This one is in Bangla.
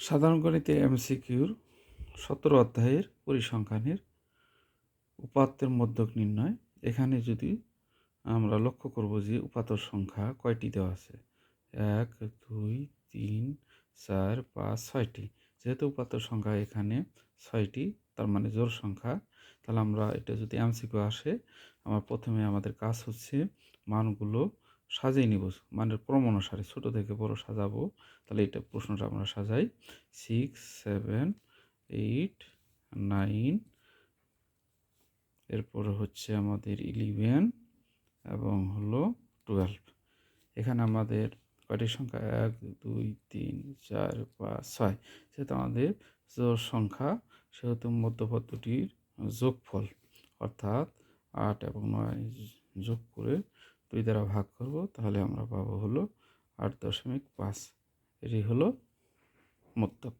সাধারণ গণিতে এমসিকিউর সতেরো অধ্যায়ের পরিসংখ্যানের উপাত্তের মধ্যক নির্ণয়। এখানে যদি আমরা লক্ষ্য করব যে উপাত্তর সংখ্যা কয়টি দেওয়া আছে? এক, দুই, তিন, চার, পাঁচ, ছয়টি। যেহেতু উপাত্তর সংখ্যা এখানে ছয়টি, তার মানে জোর সংখ্যা, তাহলে আমরা এটা যদি এমসিকিউ আসে, আমার প্রথমে আমাদের কাজ হচ্ছে মানগুলো সাজিয়ে নিব। মানের ক্রম অনুসারে ছোটো থেকে বড় সাজাবো। তাহলে এটা প্রশ্নটা আমরা সাজাই। সিক্স সেভেন এইট নাইন এরপরে হচ্ছে আমাদের ইলেভেন এবং হলো টুয়েলভ এখানে আমাদের কয়টি সংখ্যা? এক, দুই, তিন, চার, পাঁচ, ছয়। সেহেতু আমাদের জোর সংখ্যা, সেহেতু মধ্যপদ যোগফল অর্থাৎ আট এবং নয় যোগ করে দুই দ্বারা ভাগ করব তাহলে আমরা পাবো হলো আট দশমিক পাঁচ। এটি হলো মধ্যক